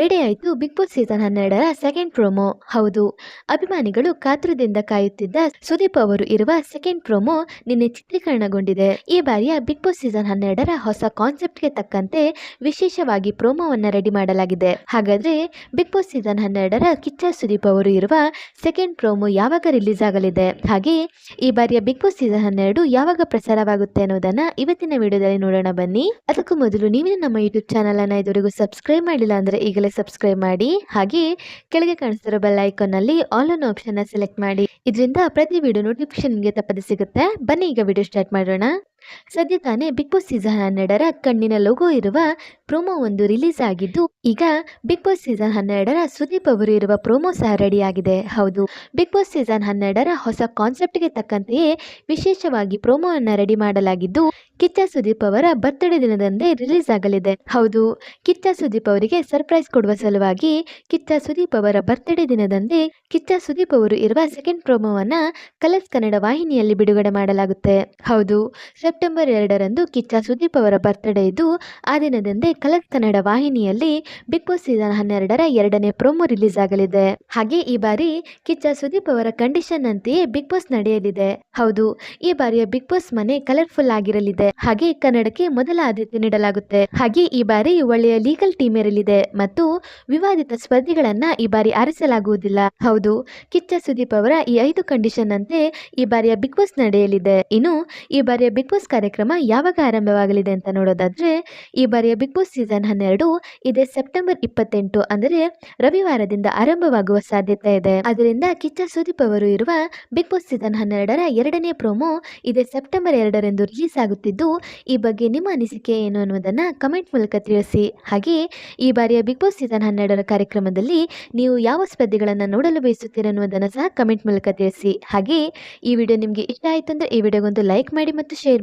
Ready ಆಯಿತು big Boss season ಹನ್ನೆರಡರ second promo ಹೌದು, ಅಭಿಮಾನಿಗಳು ಕಾತುರದಿಂದ ಕಾಯುತ್ತಿದ್ದ ಸುದೀಪ್ ಅವರು ಇರುವ ಸೆಕೆಂಡ್ ಪ್ರೋಮೋ ನಿನ್ನೆ ಚಿತ್ರೀಕರಣಗೊಂಡಿದೆ. ಈ ಬಾರಿಯ ಬಿಗ್ ಬಾಸ್ ಸೀಸನ್ ಹನ್ನೆರಡರ ಹೊಸ ಕಾನ್ಸೆಪ್ಟ್ಗೆ ತಕ್ಕಂತೆ ವಿಶೇಷವಾಗಿ ಪ್ರೋಮೋವನ್ನ ರೆಡಿ ಮಾಡಲಾಗಿದೆ. ಹಾಗಾದ್ರೆ ಬಿಗ್ ಬಾಸ್ ಸೀಸನ್ ಹನ್ನೆರಡರ ಕಿಚ್ಚ ಸುದೀಪ್ ಅವರು ಇರುವ ಸೆಕೆಂಡ್ ಪ್ರೋಮೋ ಯಾವಾಗ ರಿಲೀಸ್ ಆಗಲಿದೆ? ಹಾಗೆ ಈ ಬಾರಿಯ ಬಿಗ್ ಬಾಸ್ ಸೀಸನ್ ಹನ್ನೆರಡು ಯಾವಾಗ ಪ್ರಸಾರವಾಗುತ್ತೆ ಅನ್ನೋದನ್ನ ಇವತ್ತಿನ ವಿಡಿಯೋದಲ್ಲಿ ನೋಡೋಣ ಬನ್ನಿ. ಅದಕ್ಕೂ ಮೊದಲು ನೀವಿನ ನಮ್ಮ ಯೂಟ್ಯೂಬ್ ಚಾನಲ್ ಅನ್ನ ಇದುವರೆಗೂ ಸಬ್ಸ್ಕ್ರೈಬ್ ಮಾಡಿಲ್ಲ ಅಂದ್ರೆ ಈಗಲೇ ಸಬ್ಸ್ಕ್ರೈಬ್ ಮಾಡಿ, ಹಾಗೆ ಕೆಳಗೆ ಕಾಣಿಸ್ತಿರೋ ಬೆಲ್ ಐಕಾನ್ ಅಲ್ಲಿ ಆಲ್ ಅನ್ ಆಪ್ಷನ್ ಸೆಲೆಕ್ಟ್ ಮಾಡಿ. ಇದರಿಂದ ಪ್ರತಿ ವಿಡಿಯೋ ನೋಟಿಫಿಕೇಶನ್ ನಿಮಗೆ ತಪ್ಪದೆ ಸಿಗುತ್ತೆ. ಬನ್ನಿ ಈಗ ವಿಡಿಯೋ ಸ್ಟಾರ್ಟ್ ಮಾಡೋಣ. ಸದ್ಯ ತಾನೇ ಬಿಗ್ ಬಾಸ್ ಸೀಸನ್ ಹನ್ನೆರಡರ ಕಣ್ಣಿನ ಲೋಗೋ ಇರುವ ಪ್ರೋಮೋ ಒಂದು ರಿಲೀಸ್ ಆಗಿದ್ದು, ಈಗ ಬಿಗ್ ಬಾಸ್ ಸೀಸನ್ ಹನ್ನೆರಡರ ಸುದೀಪ್ ಅವರು ಇರುವ ಪ್ರೋಮೋ ಸಹ ರೆಡಿ ಆಗಿದೆ. ಹೌದು, ಬಿಗ್ ಬಾಸ್ ಸೀಸನ್ ಹನ್ನೆರಡರ ಹೊಸ ಕಾನ್ಸೆಪ್ಟ್ಗೆ ತಕ್ಕಂತೆಯೇ ವಿಶೇಷವಾಗಿ ಪ್ರೋಮೋವನ್ನು ರೆಡಿ ಮಾಡಲಾಗಿದ್ದು, ಕಿಚ್ಚ ಸುದೀಪ್ ಅವರ ಬರ್ತ್ಡೇ ದಿನದಂದೇ ರಿಲೀಸ್ ಆಗಲಿದೆ. ಹೌದು, ಕಿಚ್ಚ ಸುದೀಪ್ ಅವರಿಗೆ ಸರ್ಪ್ರೈಸ್ ಕೊಡುವ ಸಲುವಾಗಿ ಕಿಚ್ಚ ಸುದೀಪ್ ಅವರ ಬರ್ತ್ಡೇ ದಿನದಂದೇ ಕಿಚ್ಚ ಸುದೀಪ್ ಅವರು ಇರುವ ಸೆಕೆಂಡ್ ಪ್ರೋಮೋವನ್ನ ಕಲರ್ಸ್ ಕನ್ನಡ ವಾಹಿನಿಯಲ್ಲಿ ಬಿಡುಗಡೆ ಮಾಡಲಾಗುತ್ತೆ. ಹೌದು ಸೆಪ್ಟೆಂಬರ್ ಎರಡರಂದು ಕಿಚ್ಚ ಸುದೀಪ್ ಅವರ ಬರ್ತ್ಡೇ ಇದ್ದು ಆ ದಿನದಂದೇ ಕಲರ್ಸ್ ಕನ್ನಡ ವಾಹಿನಿಯಲ್ಲಿ ಬಿಗ್ ಬಾಸ್ ಸೀಸನ್ ಹನ್ನೆರಡರ ಎರಡನೇ ಪ್ರೋಮೋ ರಿಲೀಸ್ ಆಗಲಿದೆ. ಹಾಗೆ ಈ ಬಾರಿ ಕಿಚ್ಚ ಸುದೀಪ್ ಅವರ ಕಂಡೀಷನ್ ಅಂತೆಯೇ ಬಿಗ್ ಬಾಸ್ ನಡೆಯಲಿದೆ. ಹೌದು, ಈ ಬಾರಿಯ ಬಿಗ್ ಬಾಸ್ ಮನೆ ಕಲರ್ಫುಲ್ ಆಗಿರಲಿದೆ. ಹಾಗೆ ಕನ್ನಡಕ್ಕೆ ಮೊದಲ ಆದ್ಯತೆ ನೀಡಲಾಗುತ್ತೆ. ಹಾಗೆ ಈ ಬಾರಿ ಒಳ್ಳೆಯ ಲೀಗಲ್ ಟೀಮ್ ಇರಲಿದೆ ಮತ್ತು ವಿವಾದಿತ ಸ್ಪರ್ಧಿಗಳನ್ನ ಈ ಬಾರಿ ಆರಿಸಲಾಗುವುದಿಲ್ಲ. ಹೌದು, ಕಿಚ್ಚ ಸುದೀಪ್ ಅವರ ಈ ಐದು ಕಂಡೀಷನ್ ಅಂತೆ ಈ ಬಾರಿಯ ಬಿಗ್ ಬಾಸ್ ನಡೆಯಲಿದೆ. ಇನ್ನು ಈ ಬಾರಿಯ ಬಿಗ್ ಬಾಸ್ ಕಾರ್ಯಕ್ರಮ ಯಾವಾಗ ಆರಂಭವಾಗಲಿದೆ ಅಂತ ನೋಡೋದಾದ್ರೆ, ಈ ಬಾರಿಯ ಬಿಗ್ ಬಾಸ್ ಸೀಸನ್ ಹನ್ನೆರಡು, ಇದೆ ಸೆಪ್ಟೆಂಬರ್ ಇಪ್ಪತ್ತೆಂಟು ಅಂದರೆ ರವಿವಾರದಿಂದ ಆರಂಭವಾಗುವ ಸಾಧ್ಯತೆ ಇದೆ. ಅದರಿಂದ ಕಿಚ್ಚ ಸುದೀಪ್ ಅವರು ಇರುವ ಬಿಗ್ ಬಾಸ್ ಸೀಸನ್ ಹನ್ನೆರಡರ ಎರಡನೇ ಪ್ರೋಮೋ ಇದೆ ಸೆಪ್ಟೆಂಬರ್ ಎರಡರಂದು ರಿಲೀಸ್ ಆಗುತ್ತಿದ್ದು, ಈ ಬಗ್ಗೆ ನಿಮ್ಮ ಅನಿಸಿಕೆ ಏನು ಅನ್ನೋದನ್ನ ಕಮೆಂಟ್ ಮೂಲಕ ತಿಳಿಸಿ. ಹಾಗೆ, ಈ ಬಾರಿಯ ಬಿಗ್ ಬಾಸ್ ಸೀಸನ್ ಹನ್ನೆರಡರ ಕಾರ್ಯಕ್ರಮದಲ್ಲಿ ನೀವು ಯಾವ ಸ್ಪರ್ಧೆಗಳನ್ನು ನೋಡಲು ಬಯಸುತ್ತೀರ ಅನ್ನೋದನ್ನು ಸಹ ಕಮೆಂಟ್ ಮೂಲಕ ತಿಳಿಸಿ. ಹಾಗೆ, ಈ ವಿಡಿಯೋ ನಿಮಗೆ ಇಷ್ಟ ಆಯಿತು ಅಂದರೆ ಈ ವಿಡಿಯೋಗೊಂದು ಲೈಕ್ ಮಾಡಿ ಮತ್ತು ಶೇರ್